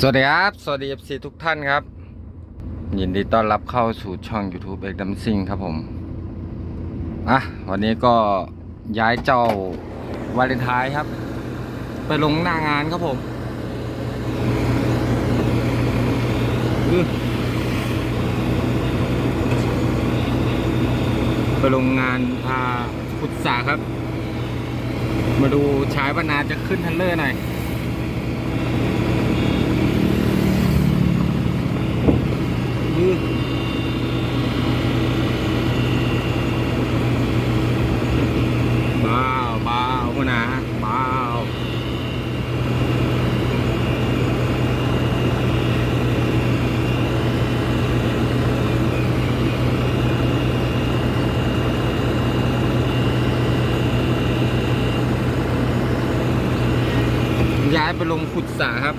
สวัสดีครับ สวัสดี FC ทุกท่านครับ ยินดีต้อนรับเข้าสู่ช่อง YouTube เอกดัมซิงครับผม อะ วันนี้ก็ย้ายเจ้าวาเลนไทน์ครับ ไปลงหน้างานครับผมไปลงงานพาพุทธาครับ มาดูชายบรรณาจะขึ้นทันเลอร์หน่อย อืม บ้าวบ้าวพนะบ้าวย้ายไปลงขุดสระครับ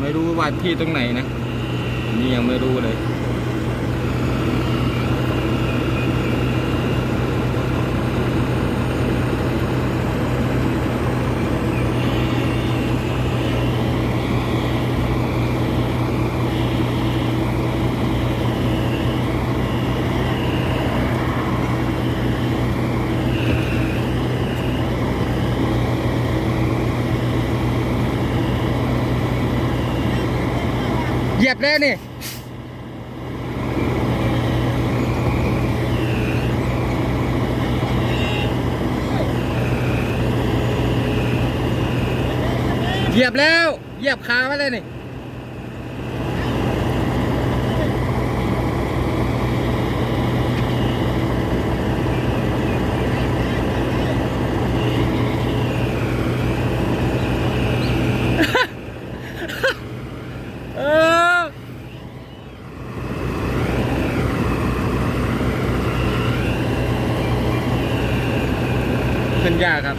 ไม่รู้ว่าที่ตรงไหนนะ นี่ยังไม่รู้เลย เหยียบเลยนี่เหยียบแล้ว เหยียบคาไว้เลยนี่ เออ ขึ้น ยากครับ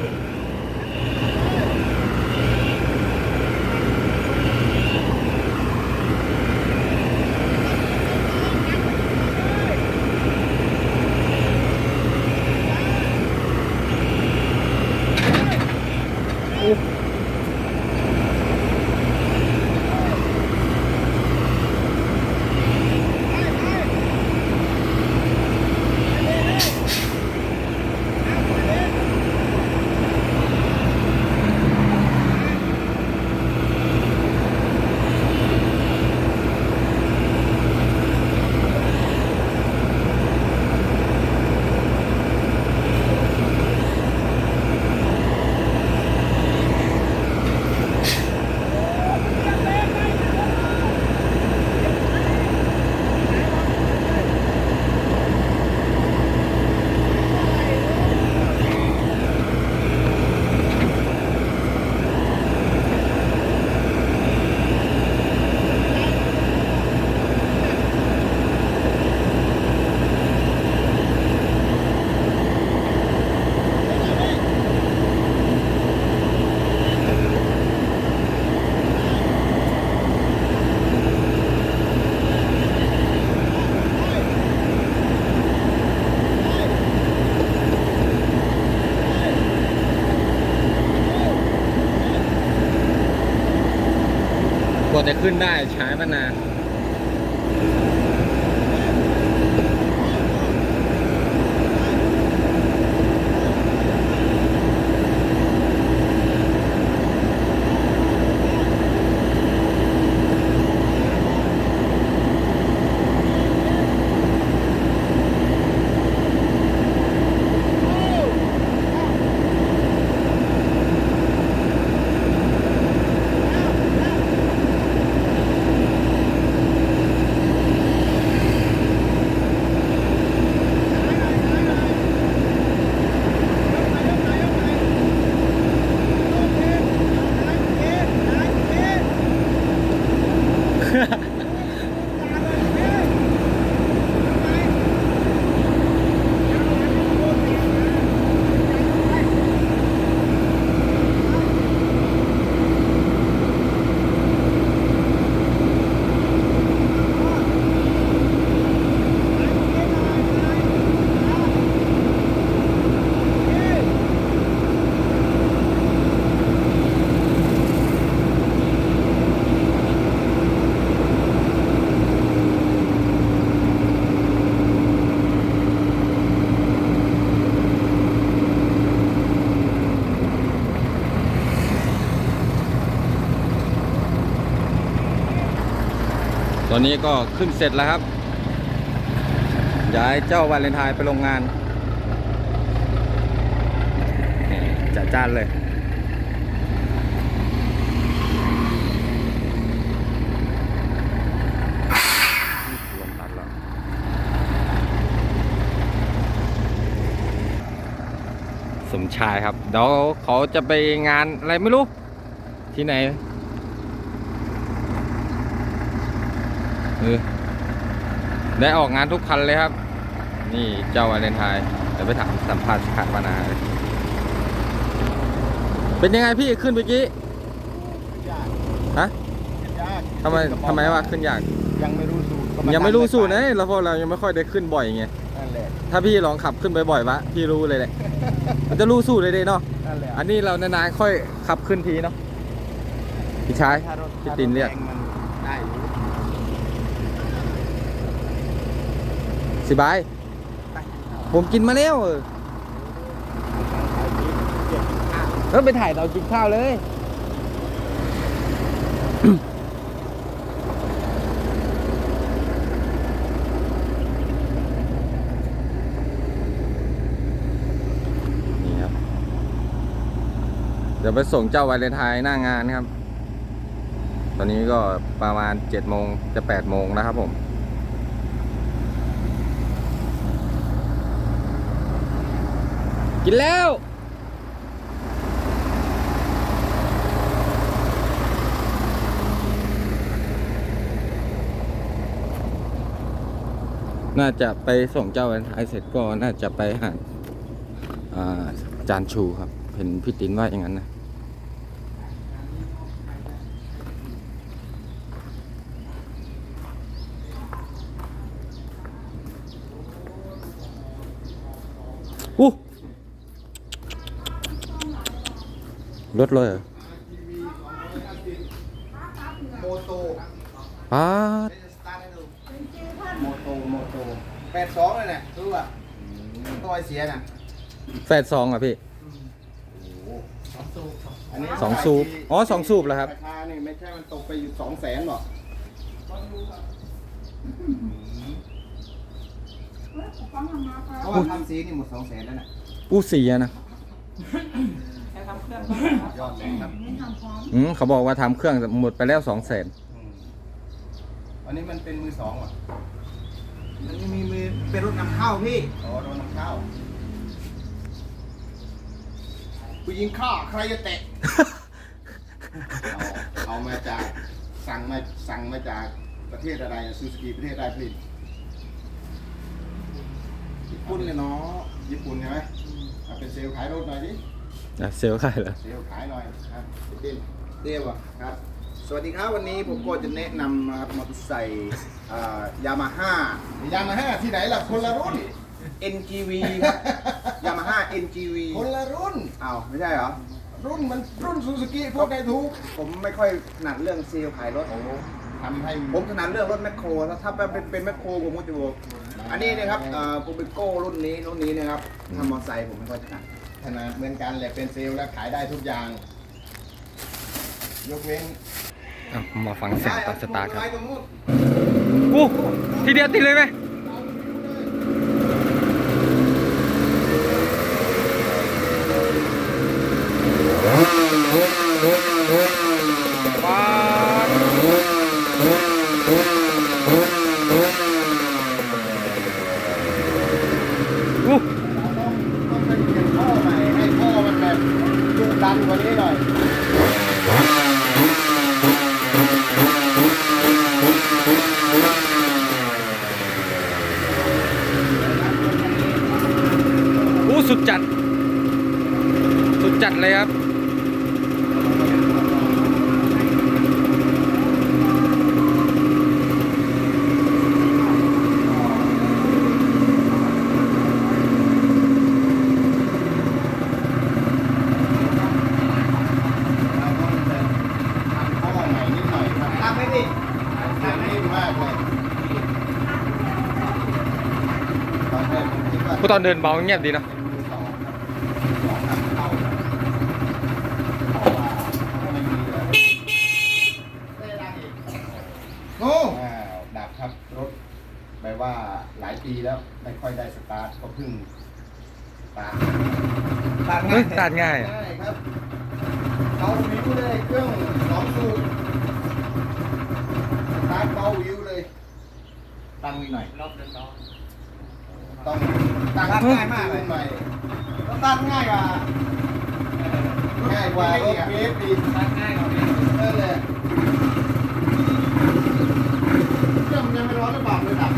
ขึ้นได้ใช้มานาน ตอนนี้ก็ขึ้นเสร็จแล้วครับ ย้ายเจ้าวาเลนไทน์ไปโรงงานจัดจ้านเลย สมชายครับ เดี๋ยวเขาจะไปงานอะไรไม่รู้ ที่ไหนเออ ได้ออกงานทุกคันเลยครับ นี่เจ้าวาเลนไทน์เดี๋ยวไปถามสัมภาษณ์ขาดวานาเลยเป็นยังไงพี่ขึ้นเมื่อกี้ยากฮะยากทำไมทำไมว่าขึ้นยาก ยังไม่รู้สูตรยังไม่รู้สูตรนะเราพวกเรายังไม่ค่อยได้ขึ้นบ่อยไงนั่นแหละถ้าพี่ลองขับขึ้นบ่อยๆวะพี่รู้เลยแหละมันจะรู้สูตรเลยเด้เนาะนั่นแหละอันนี้เรานานๆค่อยขับขึ้นทีเนาะพี่ชายถ้ารถพี่ตินเรียกถ้ารถแงมันได้อยู่ สิบาย ผมกินมาแล้วเออเออไปถ่ายเรากินข้าวเลยนี่ครับเดี๋ยวไปส่งเจ้าวาเลนไทน์หน้างานครับ ตอนนี้ก็ประมาณเจ็ดโมงจะแปดโมงนะครับผม กินแล้ว น่าจะไปส่งเจ้าวันท้ายเสร็จก็น่าจะไปหาอาจานชูครับ เห็นพี่ตินว่าอย่างนั้นนะ อู้ รถเลยเหรอโมโตป้าดสตาร์ทให้ดูโมโตโมโตแปดสองเลยเนี่ยรู้ป่ะตัวไอเสียน่ะแฟดซองอะพี่สองสูบอันนี้สองสูบอ๋อสองสูบเหรอครับ ราคานี่ไม่ใช่มันตกไปอยู่สองแสนหรอกเพราะว่าทำสีนี่หมดสองแสนแล้วน่ะอู้สีอะนะ ยอดเลยครับอืมเขาบอกว่าทำเครื่องหมดไปแล้วสองแสนอืมอันนี้มันเป็นมือสองว่ะมันมีมือเป็นรถนำเข้าพี่ อ๋อรถนำเข้าผู้หญิงข้าใครจะเตะ เอาเอามาจากสั่งมาสั่งมาจากประเทศอะไรซูซูกิประเทศใดผลิตญี่ปุ่นเลยเนาะญี่ปุ่นใช่ไหมเอาเป็นเซลล์ขายรถหน่อยดิ อะเซลล์ใครเหรอเซลล์ขายหน่อยครับเด่นเดียวอะครับ สวัสดีครับวันนี้ผมก็จะแนะนำนะครับมอเตอร์ไซค์ยามาฮ่ายามาฮ่าที่ไหนล่ะคนละรุ่น NGV ครับยามาฮ่า NGV คนละรุ่นอ้าวไม่ใช่เหรอรุ่นมันรุ่นซูซูกิพวกไดทูผมไม่ค่อยถนัดเรื่องเซลล์ขายรถทำให้ผมถนัดเรื่องรถแมคโครถ้าถ้าเป็นเป็นแมคโครผมก็จะบอกอันนี้นะครับเอ่อกูเปโก้รุ่นนี้รุ่นนี้นะครับทำมอเตอร์ไซค์ผมไม่ค่อยถนัด ถนัดเหมือนกันแหละเป็นเซลล์แล้วขายได้ทุกอย่าง ยกเว้นอะมาฟังเสียงตอนสตาร์ทครับไม้ตรงนู้นอู้ทีเดียวติดเลยไหม จัดเลยครับ เราต้องไปทำท่อใหม่นิดหน่อยครับทำไม่ดิทำนิ่มมากเลยตอนแรกผมคิดว่า ผู้ตอนเดินเบาเงียบดีเนอะ ปีแล้วไม่ค่อยได้สตาร์ทก็เพิ่งสตาร์ทสตาร์ทเฮ้ยสตาร์ทง่ายง่ายครับเบาวิวเลยเครื่องสองสูบสตาร์ทเบาวิวเลย ตั้งนิดหน่อย รอบเดินรอบต้องตั้งง่ายมากเลยหน่อยต้องตั้งง่ายกว่าง่ายกว่ารถเกฟอีกตั้งง่ายกว่านี้นั่นแหละเครื่องมันยังไม่ร้อนหรือเปล่าเลยดับ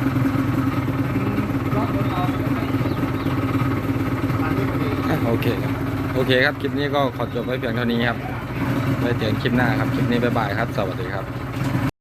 รอบเดินรอบไม่ มันนี่พอดี อะโอ เคครับโอเคครับ คลิปนี้ก็ขอจบไว้เพียงเท่านี้ครับไว้เจอกันคลิปหน้าครับ คลิปนี้บ๊ายบายครับ สวัสดีครับ